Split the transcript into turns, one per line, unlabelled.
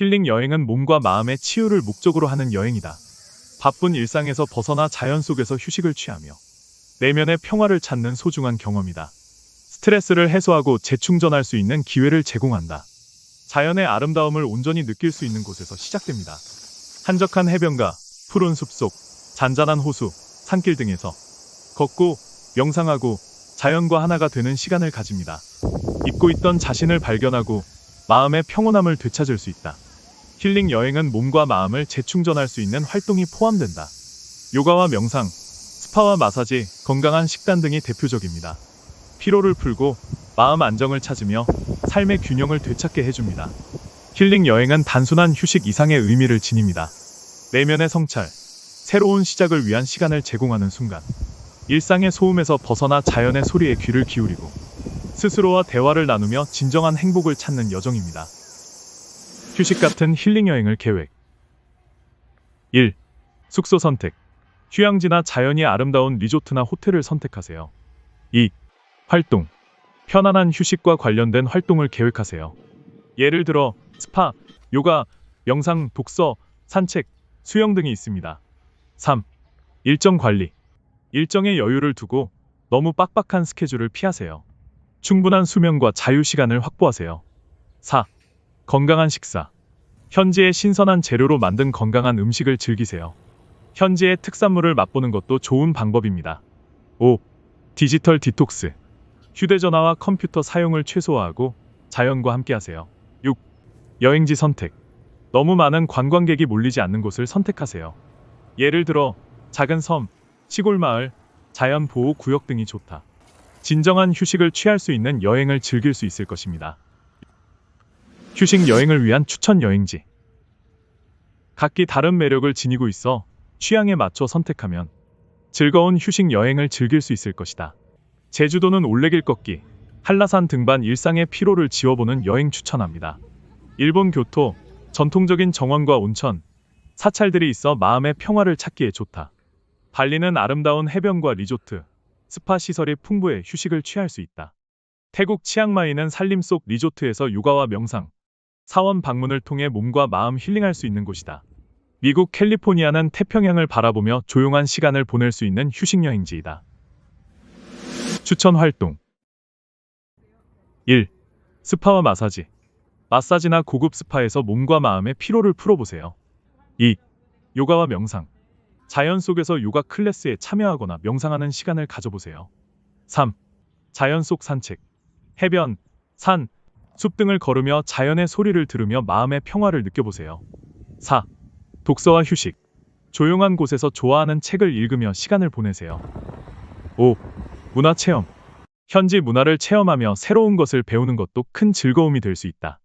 힐링 여행은 몸과 마음의 치유를 목적으로 하는 여행이다. 바쁜 일상에서 벗어나 자연 속에서 휴식을 취하며 내면의 평화를 찾는 소중한 경험이다. 스트레스를 해소하고 재충전할 수 있는 기회를 제공한다. 자연의 아름다움을 온전히 느낄 수 있는 곳에서 시작됩니다. 한적한 해변가, 푸른 숲속, 잔잔한 호수, 산길 등에서 걷고 명상하고 자연과 하나가 되는 시간을 가집니다. 잊고 있던 자신을 발견하고 마음의 평온함을 되찾을 수 있다. 힐링 여행은 몸과 마음을 재충전할 수 있는 활동이 포함된다. 요가와 명상, 스파와 마사지, 건강한 식단 등이 대표적입니다. 피로를 풀고 마음 안정을 찾으며 삶의 균형을 되찾게 해줍니다. 힐링 여행은 단순한 휴식 이상의 의미를 지닙니다. 내면의 성찰, 새로운 시작을 위한 시간을 제공하는 순간, 일상의 소음에서 벗어나 자연의 소리에 귀를 기울이고 스스로와 대화를 나누며 진정한 행복을 찾는 여정입니다. 휴식 같은 힐링 여행을 계획. 1. 숙소 선택. 휴양지나 자연이 아름다운 리조트나 호텔을 선택하세요. 2. 활동. 편안한 휴식과 관련된 활동을 계획하세요. 예를 들어 스파, 요가, 명상, 독서, 산책, 수영 등이 있습니다. 3. 일정 관리. 일정의 여유를 두고 너무 빡빡한 스케줄을 피하세요. 충분한 수면과 자유 시간을 확보하세요. 4. 건강한 식사. 현지의 신선한 재료로 만든 건강한 음식을 즐기세요. 현지의 특산물을 맛보는 것도 좋은 방법입니다. 5. 디지털 디톡스. 휴대전화와 컴퓨터 사용을 최소화하고 자연과 함께하세요. 6. 여행지 선택. 너무 많은 관광객이 몰리지 않는 곳을 선택하세요. 예를 들어 작은 섬, 시골 마을, 자연 보호 구역 등이 좋다. 진정한 휴식을 취할 수 있는 여행을 즐길 수 있을 것입니다. 휴식 여행을 위한 추천 여행지. 각기 다른 매력을 지니고 있어 취향에 맞춰 선택하면 즐거운 휴식 여행을 즐길 수 있을 것이다. 제주도는 올레길 걷기, 한라산 등반 일상의 피로를 지워보는 여행 추천합니다. 일본 교토, 전통적인 정원과 온천, 사찰들이 있어 마음의 평화를 찾기에 좋다. 발리는 아름다운 해변과 리조트, 스파 시설이 풍부해 휴식을 취할 수 있다. 태국 치앙마이는 산림 속 리조트에서 육아와 명상, 사원 방문을 통해 몸과 마음 힐링할 수 있는 곳이다. 미국 캘리포니아는 태평양을 바라보며 조용한 시간을 보낼 수 있는 휴식 여행지이다. 추천 활동 1. 스파와 마사지 마사지나 고급 스파에서 몸과 마음의 피로를 풀어보세요. 2. 요가와 명상 자연 속에서 요가 클래스에 참여하거나 명상하는 시간을 가져보세요. 3. 자연 속 산책 해변, 산, 숲 등을 걸으며 자연의 소리를 들으며 마음의 평화를 느껴보세요. 4. 독서와 휴식 조용한 곳에서 좋아하는 책을 읽으며 시간을 보내세요. 5. 문화 체험 현지 문화를 체험하며 새로운 것을 배우는 것도 큰 즐거움이 될 수 있다.